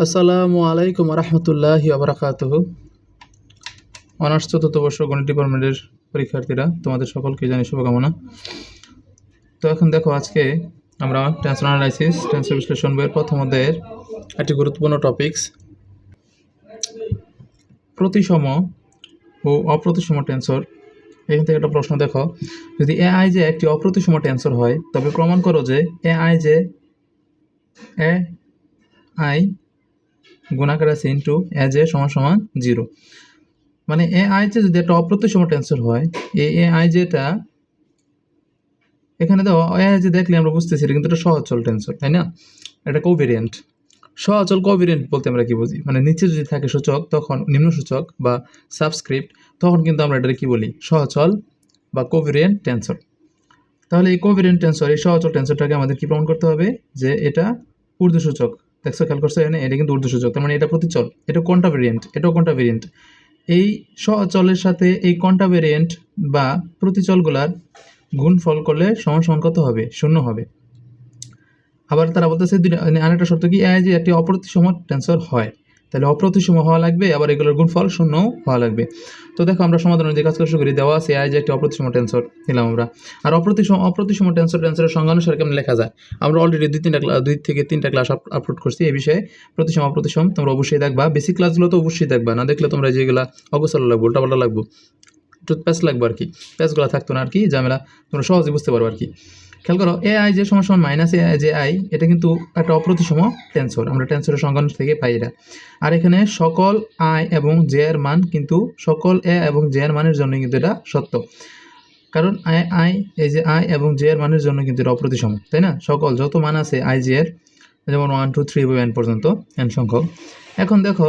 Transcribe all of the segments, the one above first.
আসসালামু আলাইকুম রহমতুল্লাহি আবরাকাতহ অনার্স চতুর্থ বর্ষ গণিত ডিপার্টমেন্টের পরীক্ষার্থীরা, তোমাদের সকলকে জানি শুভকামনা। তো এখন দেখো আজকে আমরা টেন্সর অ্যানালাইসিস টেন্সর বিশ্লেষণ বইয়ের প্রথম অধ্যায়ের একটি গুরুত্বপূর্ণ টপিকস প্রতিসম ও অপ্রতিসম টেন্সর এখান থেকে একটা প্রশ্ন দেখো। যদি এ আই যে একটি অপ্রতিসম টেন্সর হয়, তবে প্রমাণ করো যে এ আই যে এ আই গুণাকার আছে ইন্টু এজ এ সমান সমান জিরো মানে এ আই যে যদি একটা অপ্রতিসম টেন্সর হয়, এই এ আই যেটা এখানে দেখো এ আই যে দেখলে আমরা বুঝতেছি এটা কিন্তু একটা সহচল টেন্সর তাই না? এটা কোভেরিয়েন্ট সহচল কোভেরিয়েন্ট বলতে আমরা কি বুঝি? মানে নিচে যদি থাকে সূচক, তখন নিম্ন সূচক বা সাবস্ক্রিপ্ট তখন কিন্তু আমরা এটা কি বলি? সহচল বা কোভেরিয়েন্ট টেন্সর তাহলে এই কোভেরিয়েন্ট টেন্সর এই সহচল টেন্সরটাকে আমাদের কি প্রমাণ করতে হবে? যে এটা ঊর্ধ্বসূচক। দেখছ খেয়াল করছ এখানে এটা কিন্তু ঊর্ধ্বসূচক, তার মানে এটা প্রতিচল, এটা কোনটা ভেরিয়েন্ট এটাও কোনটা ভেরিয়েন্ট এই সচলের সাথে এই কোনটা ভেরিয়েন্ট বা প্রতিচলগুলার গুণফল করলে সমান সমান কত হবে? শূন্য হবে। আবার তারা বলতেছে দুইটা মানে আরেকটা শর্ত কি? এ যে একটি অপ্রতিসম ট্যান্সার হয়। তাহলে অপ্রতিসম হওয়া লাগবে, আবার এগুলোর গুণফল শূন্যও হওয়া লাগবে। তো দেখো, আমরা সমাধানের যে কাজ শুরু করি দেওয়া আছে আই যে একটি অপ্রতিসম টেন্সর নিলাম আমরা। আর অপ্রতিসম অপ্রতিসম টেন্সর টেন্সরের সংজ্ঞা অনুসারে কেমন লেখা যায়? আমরা অলরেডি দুই তিনটা ক্লাস দুই থেকে তিনটা ক্লাস আপলোড করছি এই বিষয়ে। প্রতিসম, অপ্রতিসম, তোমরা অবশ্যই দেখবা। বেসিক ক্লাসগুলো তো অবশ্যই দেখবা, না দেখলে তোমরা যেগুলো অগোছালো লাগবে, উল্টাপাল্টা লাগবো। একটু প্যাচ লাগবে আর কি। প্যাচগুলো থাকতো না আর কি, ঝামেলা। তোমরা সহজে বুঝতে পারো আর কি। খেয়াল করো এ আই যে সমান সমান minus A I J I এটা কিন্তু একটা অপ্রতিসম টেন্সর আমরা টেন্সরের সংজ্ঞা থেকে পাই এটা। আর এখানে সকল আই এবং জে এর মান কিন্তু, সকল এ এবং জে এর মানের জন্য কিন্তু এটা সত্য। কারণ আই আই এই যে আই এবং জে এর মানের জন্য কিন্তু এটা অপ্রতিসম, তাই না? সকল, যত মান আছে আই জে এর, যেমন ওয়ান টু থ্রি বা এন পর্যন্ত এন সংখ্যক। এখন দেখো,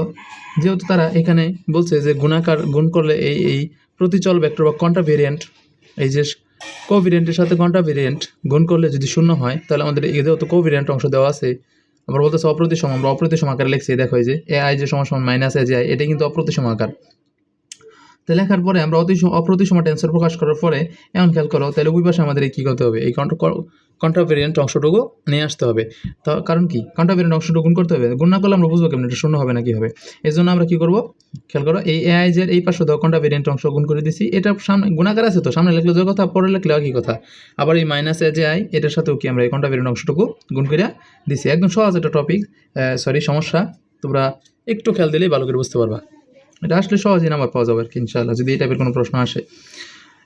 যেহেতু তারা এখানে বলছে যে গুণাকার, গুণ করলে এই এই প্রতিচল ভেক্টর বা কন্টা ভেরিয়েন্ট এই যে কোভিরিয়েন্টের সাথে ঘণ্টা ভেরিয়েন্ট গুণ করলে যদি শূন্য হয়, তাহলে আমাদের এদেরও যেহেতু কোভিডেন্ট অংশ দেওয়া আছে, আমরা বলতেছি অপ্রতিসম, আমরা অপ্রতিসম আকারে লিখছি, দেখো যে এ আই যে সমান সমান মাইনাস এ যে আই এটা কিন্তু অপ্রতিসম আকার। তো লেখার পরে আমরা অতিসম অপ্রতিসম টেন্সর প্রকাশ করার পরে এমন খেয়াল করো, তাহলে ওই পাশে আমাদের কী করতে হবে? এই কন্ট্রাভেরিয়েন্ট অংশটুকু নিয়ে আসতে হবে। তো কারণ কি? কন্ট্রাভেরিয়েন্ট অংশটুকু গুণ করতে হবে। গুণ না করলে আমরা বুঝব কেমন? এটা শূন্য হবে না, কি হবে? এই জন্য আমরা কী করব? খেয়াল করো, এই এআই জের এই পাশে ধর কন্ট্রাভেরিয়েন্ট অংশ গুণ করে দিছি। এটা সামনে গুণাকার আছে তো? সামনে লিখলে যে কথা, পরে লিখলে কি কথা? আবার এই মাইনাস এ যে আই এটার সাথেও কি আমরা এই কন্ট্রাভেরিয়েন্ট অংশটুকু গুণ করে দিছি। একদম সহজ একটা টপিক সরি সমস্যা। তোমরা একটু খেয়াল দিলেই ভালো করে বুঝতে পারবা। এটা আসলে সহজেই নাম্বার পাওয়া যাবে আর কি, ইনশাআল্লাহ, যদি এই টাইপের কোনো প্রশ্ন আসে।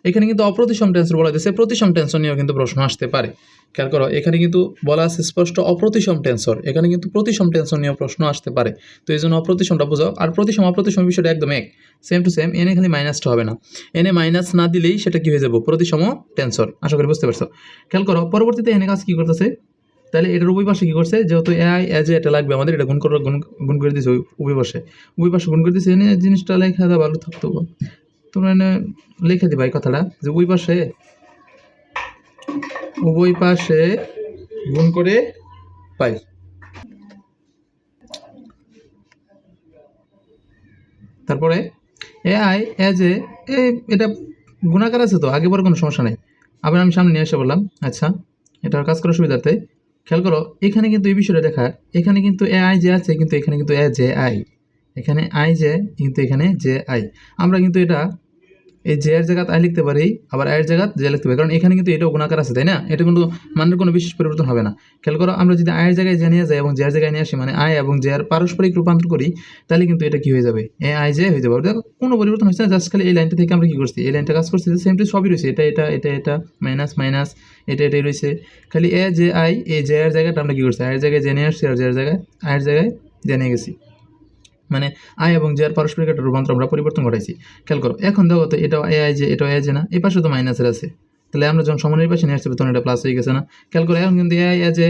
এখানে কিন্তু অপ্রতিসম টেন্সর বলা যাচ্ছে প্রতিসম টেন্সর নিয়েও কিন্তু প্রশ্ন আসতে পারে। খেয়াল করো, এখানে কিন্তু বলা আছে স্পষ্ট অপ্রতিসম টেন্সর এখানে কিন্তু প্রতিসম টেন্সর নিয়েও প্রশ্ন আসতে পারে। তো এই জন্য অপ্রতিসমটা বোঝাও, আর প্রতিসম অপ্রতিসম বিষয়টা একদম এক সেম টু সেম এনে খালি মাইনাসটা হবে না। এনে মাইনাস না দিলেই সেটা কি হয়ে যাব? প্রতিসম টেন্সর আশা করি বুঝতে পারছ। খেয়াল করো, পরবর্তীতে এনে কাজ কী করতেছে? তাহলে এটার উভয় পাশে কী করছে? যেহেতু এআই এজ এটা লাগবে আমাদের, এটা গুণ করে গুণ করে দিয়েছে ওই পাশে উভয় গুণ করে দিয়েছে এনে জিনিসটা লেখা দেওয়া ভালো থাকতো। তোমরা এনে লিখে দিবা এই কথাটা, যে উভয় পাশে উভয় পাশে গুণ করে পাই। তারপরে এআই এজ এ এটা গুণাকার আছে তো, আগে পরে কোনো সমস্যা নেই। আবার আমি সামনে নিয়ে এসে বললাম আচ্ছা এটার কাজ করার সুবিধার্থে খেয়াল করো, এখানে কিন্তু এই বিষয়টা দেখা, এখানে কিন্তু এ আই যে আছে কিন্তু এখানে কিন্তু এ জে আই এখানে আই যে কিন্তু এখানে জে আই আমরা কিন্তু এটা এই জে এর জায়গায় আই লিখতে পারি, আবার আয়ের জায়গায় জে লিখতে পারি। কারণ এখানে কিন্তু এটাও গুণাকার আছে, তাই না? এটা কিন্তু মানের কোনো বিশেষ পরিবর্তন হবে না। খেয়াল করো, আমরা যদি আয়ের জায়গায় জে নিয়ে যাই এবং জের জায়গায় নিয়ে আসি মানে আয় এবং জে এর পারস্পরিক রূপান্তর করি, তাহলে কিন্তু এটা কি হয়ে যাবে? এ আই জে হয়ে যাবে। দেখো, কোনো পরিবর্তন হচ্ছে না জাস্ট খালি এই লাইনটা থেকে আমরা কি করছি? এই লাইনটা কাজ করছি সেম টু সবই রয়েছে। এটা এটা এটা এটা মাইনাস মাইনাস এটা, এটাই রয়েছে। খালি এ জে আই এই জে এর জায়গাটা আমরা কি করছি? আয়ের জায়গায় জেনে আসছি, আর জের জায়গায়, আয়ের জায়গায় জেনে গেছি। মানে আই এবং জে এর পারস্পরিক একটা রূপান্তর আমরা পরিবর্তন ঘটাইছি খেয়াল করো, এখন দেখো তো এটাও এ আই যে এটাও এ না? এই পাশে তো মাইনাসের আছে। তাহলে আমরা যখন সমানের পাশে নিয়ে আসছি, তখন এটা প্লাস হয়ে গেছে না? খেয়াল করো, এখন কিন্তু এ আই এ যে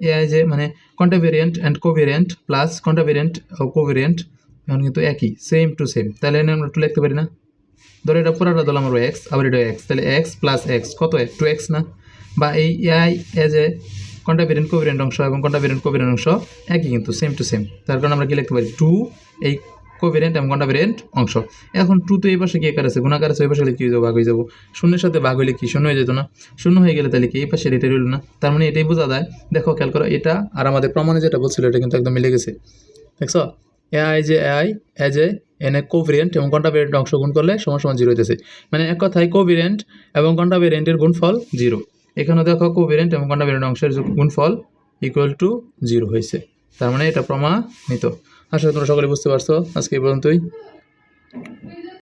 এ আই যে মানে contravariant and covariant plus contravariant O covariant এখন কিন্তু একই সেম টু সেম তাহলে এনে আমরা একটু লিখতে পারি না? ধরো এটা পুরোটা দিলাম আমার এক্স আবার এটা এক্স তাহলে এক্স প্লাস এক্স কত টু এক্স না? বা এই এ আই এ যে কন্টাভেরিয়েন্ট কোভেরিয়েন্ট অংশ এবং কন্টাভেরিয়েন্ট কোভেরিয়েন্ট অংশ একই কিন্তু সেম টু সেম তার কারণে আমরা কি লিখতে পারি? টু এই কোভেরিয়েন্ট এবং কন্টাভেরিয়েন্ট অংশ। এখন টু তো এই পাশে কি একার আছে? গুণাকার আছে, ওই পাশে কি ভাগ হয়ে যাব। শূন্যের সাথে ভাগ হইলে কি? শূন্য হয়ে যেত না। শূন্য হয়ে গেলে তাহলে কি? এই পাশে এটা রইল না। তার মানে এটাই বোঝা যায়। দেখো, খেয়াল করো, এটা আর আমাদের প্রমাণে যেটা বলছিল, এটা কিন্তু একদম মিলে গেছে। দেখছ? এআই যে A I as A N A covariant এবং কন্টাভেরিয়েন্ট অংশ গুণ করলে সমান সমান জিরো হইতেছে। মানে এক কথায় কোভেরিয়েন্ট এবং কন্টাভেরিয়েন্টের গুণফল জিরো এখানে দেখো কোভেরিয়েন্ট এবং কন্টাভেরিয়েন্ট অংশের গুণফল ইকুয়াল টু জিরো হয়েছে। তার মানে এটা প্রমাণিত। আসলে তোমরা সকলে বুঝতে পারছ। আজকে এই পর্যন্তই।